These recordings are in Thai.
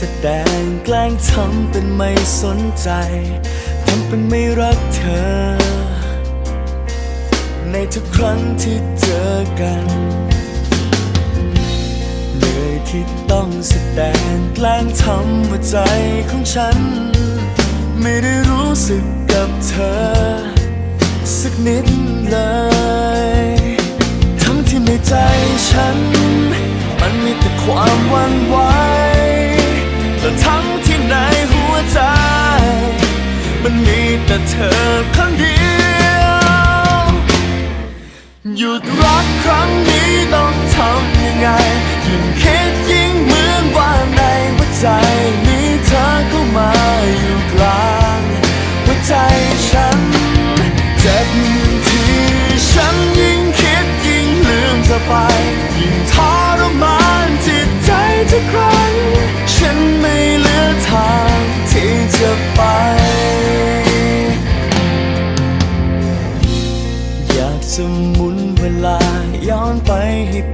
แสดงแกล้งทำเป็นไม่สนใจทำเป็นไม่รักเธอ ในทุกครั้งที่เจอกันเหนื่อยที่ต้องแสดงแกล้งทำว่าใจของฉัน ไม่ได้รู้สึกกับเธอ สักนิดเลย แต่เธอคนเดียว หยุดรักครั้งนี้ต้องทำ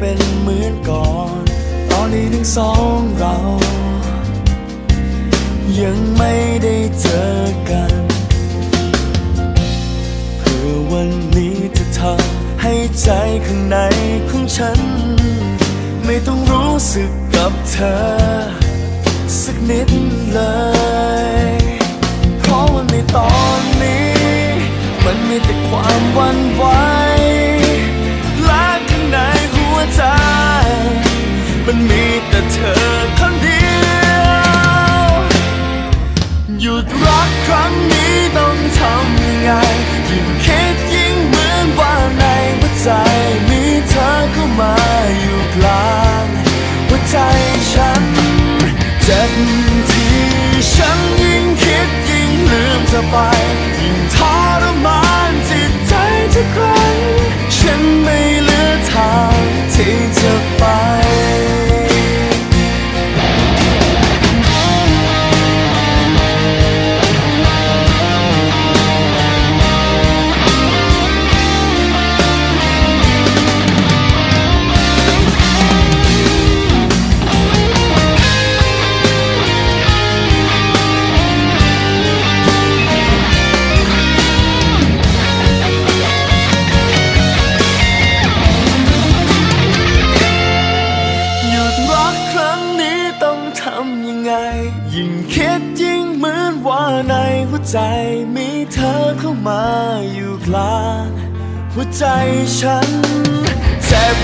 เป็นเหมือนก่อน ตอนนี้ทั้งสองเรา ยังไม่ได้เจอกันเพื่อวันนี้จะทำให้ใจข้างในของฉัน ไม่ต้องรู้สึกกับเธอ สักนิดเลย ดรักครั้งนี้ต้องทำยังไงยิ่งคิดยิ่ง ยิ่งเหมือนว่าในหัวใจมีเธอเข้ามาอยู่กลางหัวใจฉันเจ็บ